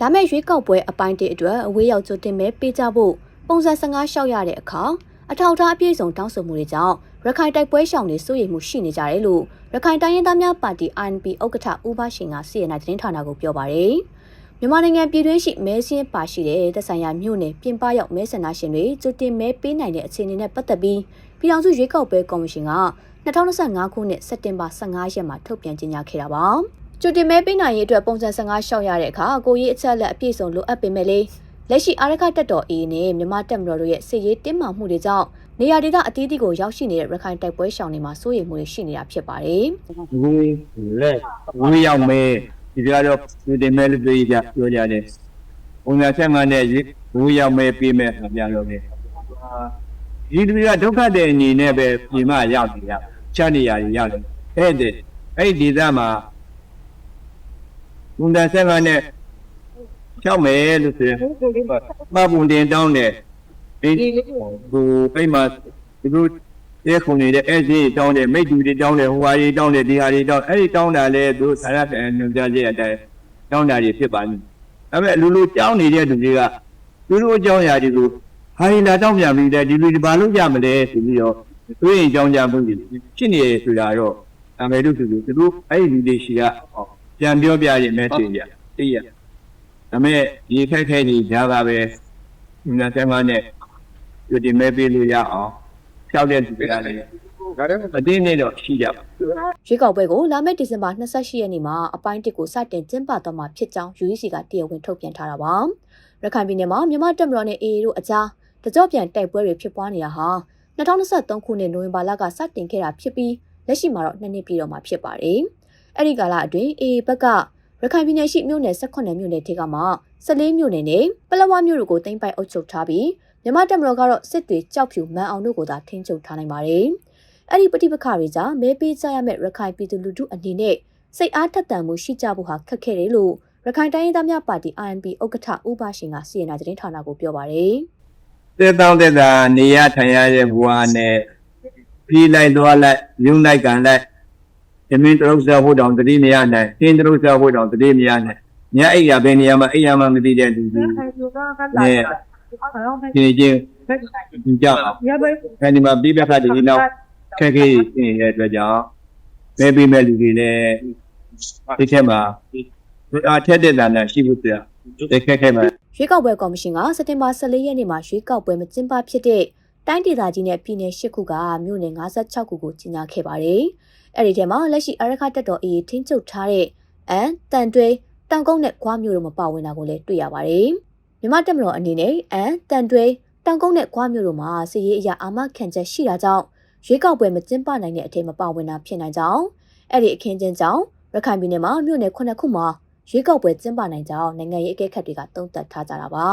လာမယ့်ရွေးကောက်ပွဲအပိုင်းတစ်အတွက်အဝေးရောက်ကြိုတင်မဲပေးကြဖို့ပုံစံ15လျှောက်ရတဲ့အခါအထောက်အထားအပြည့်စုံတောင်းဆိုမှုတွေကြောင့်ရခိုင်တိုက်ပွဲရှောင်တွေစိုးရိမ်မှုရှိနေကြတယ်လို့ရခိုင်တိုင်းရင်းသားများပါတီ INP ဥက္ကဋ္ဌဦးဘရှင်ကစီရင်နိုင်သတင်းဌာနကိုပြောပါရယ်မြန်မာနိုင်ငံပြည်တွင်းရှိမဲစင်းပါရှိတဲ့သက်ဆိုင်ရာမြို့နယ်ပြင်ပရောက်မဲဆန္ဒရှင်တွေကြိုတင်မဲပေးနိုင်တဲ့အခြေအနေနဲ့ပတ်သက်ပြီးပြည်ထောင်စုရွေးကောက်ပွဲကော်မရှင်က2025ခုနှစ်စက်တင်ဘာ15ရက်မှာထုတ်ပြန်ကြေညာခဲ့တာပါ။ ကြိုတင်မဲပေးနိုင်ရေးအတွက်ပုံစံ15လျှောက်ရတဲ့အခါကိုရေးအချက်လက်အပြည့်စုံလိုအပ်ပေမဲ့လေလက်ရှိအာရခတက်တော်အေးနဲ့မြန်မာတက်မတော်တို့ရဲ့စစ်ရေးတင်းမာမှုတွေကြောင့်နေရာဒေသအသီးသီးကိုရောက်ရှိနေတဲ့ရခိုင်တိုက်ပွဲရှောင်တွေမှာစိုးရိမ်မှုတွေရှိနေတာဖြစ်ပါတယ်ဝေးလက်ဝေးရောက်မယ်ဒီကတော့ဒီတင်မဲ့လို့ပြောကြပြောကြတယ်ပုံစံဆက်မှနဲ့ဝေးရောက်မယ်ပြီးမယ်ဆိုပြန်လို့လေဒီလူကဒုက္ခတဲ့အနေနဲ့ပဲပြင်မရောက်နေရချနေရရောက်တယ်အဲ့ဒီအဲ့ဒီဒေသမှာ ပုံစံဆက်မှနဲ့ချောက်မယ်လို့ဆိုရင်မပုံတင်တောင်းတယ်ဒီဟိုအဲ့မှာဒီလိုတဲ့ခုံနေတဲ့အဲ့ဒီတောင်းတယ်မိတ်တူတွေတောင်းတယ်ဟိုဟာတွေတောင်းတယ်ဒီဟာတွေတောင်းအဲ့ဒီတောင်းတာလဲသူဆရာပြန်ညွှန်ကြားချက်အတိုင်းတောင်းတာတွေဖြစ်ပါလိမ့်အဲ့မဲ့လူလူတောင်းနေတဲ့သူတွေကသူတို့အကြောင်းအရာတွေကိုဟာရီလာတောင်းပြန်ပြီးတဲ့ဒီလူတွေဘာလို့ကြမလဲဆိုပြီးတော့သူရင်အကြောင်းကြမှုတွေဖြစ်နေရဆိုတာတော့အမေတို့သူတို့သူတို့အဲ့ဒီလူတွေရှိက ပြန်ပြောပြရင်မဲ့တင်ကြသိရဒါမဲ့ဒီခက်ခဲနေကြတာပဲညနေ7နဲ့ဒီမဲ့ပေးလို့ရအောင်ဖြောက်တဲ့သူတွေကလည်းအတင်းနဲ့တော့ရှိကြပါရွေးကောက်ပွဲကိုလာမယ့်ဒီဇင်ဘာ28ရက်နေ့မှာအပိုင်းတစ်ကိုစတင်ကျင်းပသွားမှာဖြစ်ကြောင်း UEC ကတရားဝင်ထုတ်ပြန်ထားတာပါရခိုင်ပြည်နယ်မှာမြန်မာတက်မတော်နဲ့ AA တို့အကြားတကြော့ပြန်တိုက်ပွဲတွေဖြစ်ပွားနေတာဟာ2023ခုနှစ်နိုဝင်ဘာလကစတင်ခဲ့တာဖြစ်ပြီးလက်ရှိမှာတော့နှစ်နှစ်ပြည့်တော့မှာဖြစ်ပါတယ် အဲ့ဒီကာလအတွင်း AA ဘက်ကရခိုင်ပြည်နယ်ရှိမြို့နယ်18မြို့နယ်ထိကမှ14မြို့နယ်နဲ့ပလက်ဝမြို့တို့ကိုတင်ပိုက်အုပ်ချုပ်ထားပြီးမြန်မာတက်မတော်ကတော့စစ်တွေကြောက်ဖြူမန်အောင်တို့ကိုသာထိန်းချုပ်ထားနိုင်ပါတယ်။အဲ့ဒီပဋိပက္ခတွေကြောင့်မဲပေးကြရမယ့်ရခိုင်ပြည်သူလူထုအနေနဲ့စိတ်အားထက်သန်မှုရှိကြဖို့ဟာခက်ခဲတယ်လို့ရခိုင်တိုင်းရင်းသားများပါတီ INP ဥက္ကဋ္ဌဦးပါရှင်ကစီရင်နာသတင်းဌာနကိုပြောပါရယ်တက်တောင်းတက်တာနေရထိုင်ရတဲ့ဘဝနဲ့ပြီးလိုက်သွားလိုက်ညှို့လိုက်ကန်လိုက် အမင်းတရုပ်စားဖို့တောင်တတိမရနိုင်သင်တရုပ်စားဖို့တောင်တတိမရနိုင်ညအိပ်ရဘယ်နေရာမှာအိပ်ရမှမသိတဲ့သူတွေနဲ့ဒီချင်းဒီကြောက်အဲဒီမှာပြီးပြတ်တဲ့ဒီနောက်ခက်ခဲနေတဲ့အတွက်ကြောင့်မဲပေးမဲ့လူတွေလည်းဒီထက်မှာအားထက်တဲ့တာနဲ့ရှိဖို့ပြတဲ့ခက်ခဲမှာရွေးကောက်ပွဲကော်မရှင်ကစက်တင်ဘာ14ရက်နေ့မှာရွေးကောက်ပွဲမကျင်းပဖြစ်တဲ့ တိုင်းဒေသကြီးနဲ့ပြည်နယ်၈ခုကမြို့နယ်56ခုကိုကြီးညာခဲ့ပါတယ်။အဲ့ဒီထဲမှာလက်ရှိအရခတက်တော်အေးထင်းချုပ်ထားတဲ့အန်တန်တွဲတောင်ကုန်းနဲ့ခွားမြို့တို့မပါဝင်တာကိုလည်းတွေ့ရပါတယ်။မြမတက်မတော်အနေနဲ့အန်တန်တွဲတောင်ကုန်းနဲ့ခွားမြို့တို့မှာစီရေးအရာအာမခံချက်ရှိတာကြောင့်ရွေးကောက်ပွဲမကျင်းပနိုင်တဲ့အထက်မပါဝင်တာဖြစ်နိုင်ကြောင်းအဲ့ဒီအခင်းချင်းကြောင့်ရခိုင်ပြည်နယ်မှာမြို့နယ်9ခုမှာရွေးကောက်ပွဲကျင်းပနိုင်ကြောင်းနိုင်ငံရေးအကဲခတ်တွေကသုံးသပ်ထားကြတာပါ